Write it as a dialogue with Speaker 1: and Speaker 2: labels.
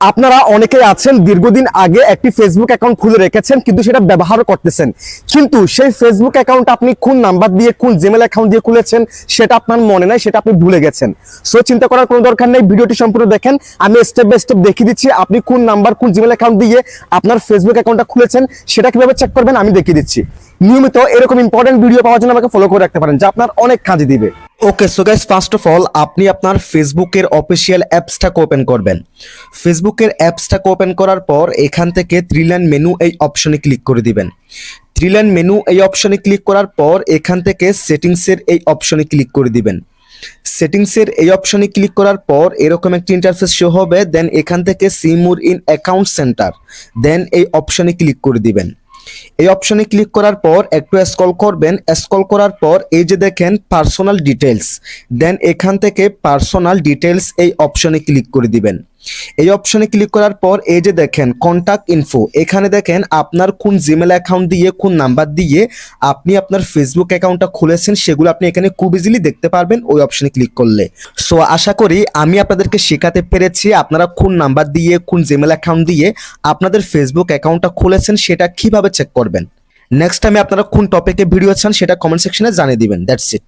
Speaker 1: আপনারা অনেকেই আছেন, দীর্ঘদিন আগে একটি ফেসবুক অ্যাকাউন্ট খুলে রেখেছেন, কিন্তু সেটা ব্যবহার করতেছেন। কিন্তু সেই ফেসবুক অ্যাকাউন্ট আপনি কোন নাম্বার দিয়ে, কোন জিমেল অ্যাকাউন্ট দিয়ে খুলেছেন, সেটা আপনার মনে নাই, সেটা আপনি ভুলে গেছেন। সো চিন্তা করার কোনো দরকার নেই, ভিডিওটি সম্পূর্ণ দেখেন। আমি স্টেপ বাই স্টেপ দেখিয়ে দিচ্ছি, আপনি কোন নাম্বার কোন জিমেল অ্যাকাউন্ট দিয়ে আপনার ফেসবুক অ্যাকাউন্টটা খুলেছেন, সেটা কীভাবে চেক করবেন, আমি দেখিয়ে দিচ্ছি। নিয়মিত এরকম ইম্পর্টেন্ট ভিডিও পাওয়ার জন্য আমাকে ফলো করে রাখতে পারেন, যা আপনার অনেক কাজে দিবে। Okay so guys first of all আপনি আপনার ফেসবুকের অফিসিয়াল অ্যাপসটাকে ওপেন করবেন। ফেসবুকের অ্যাপসটাকে ওপেন করার পর এখান থেকে থ্রি লাইন মেনু এই অপশনে ক্লিক করে দিবেন। থ্রি লাইন মেনু এই অপশনে ক্লিক করার পর এখান থেকে সেটিংসের এই অপশনে ক্লিক করে দিবেন। সেটিংসের এই অপশনে ক্লিক করার পর এরকম একটি ইন্টারফেস শো হবে দেন এখান থেকে সিমুর ইন অ্যাকাউন্ট সেন্টার দেন এই অপশনে ক্লিক করে দিবেন। এই অপশনে ক্লিক করার পর একটু স্ক্রল করবেন। স্ক্রল করার পর এই যে দেখেন পার্সোনাল ডিটেলস দেন এখান থেকে পার্সোনাল ডিটেলস এই অপশনে ক্লিক করে দিবেন। এই অপশনে ক্লিক করার পর এই যে দেখেন কন্টাক্ট ইনফো এখানে দেখেন আপনার কোন জিমেল অ্যাকাউন্ট দিয়ে, কোন নাম্বার দিয়ে আপনি আপনার ফেসবুক অ্যাকাউন্টটা খুলেছেন, সেগুলো আপনি এখানে খুব ইজিলি দেখতে পারবেন ওই অপশনে ক্লিক করলে। সো আশা করি আমি আপনাদেরকে শেখাতে পেরেছি আপনারা কোন নাম্বার দিয়ে, কোন জিমেল অ্যাকাউন্ট দিয়ে আপনাদের ফেসবুক অ্যাকাউন্টটা খুলেছেন, সেটা কীভাবে চেক করবেন। নেক্সট টাইমে আপনারা কোন টপিকে ভিডিও চান, সেটা কমেন্ট সেকশনে জানিয়ে দিবেন দ্যাটস ইট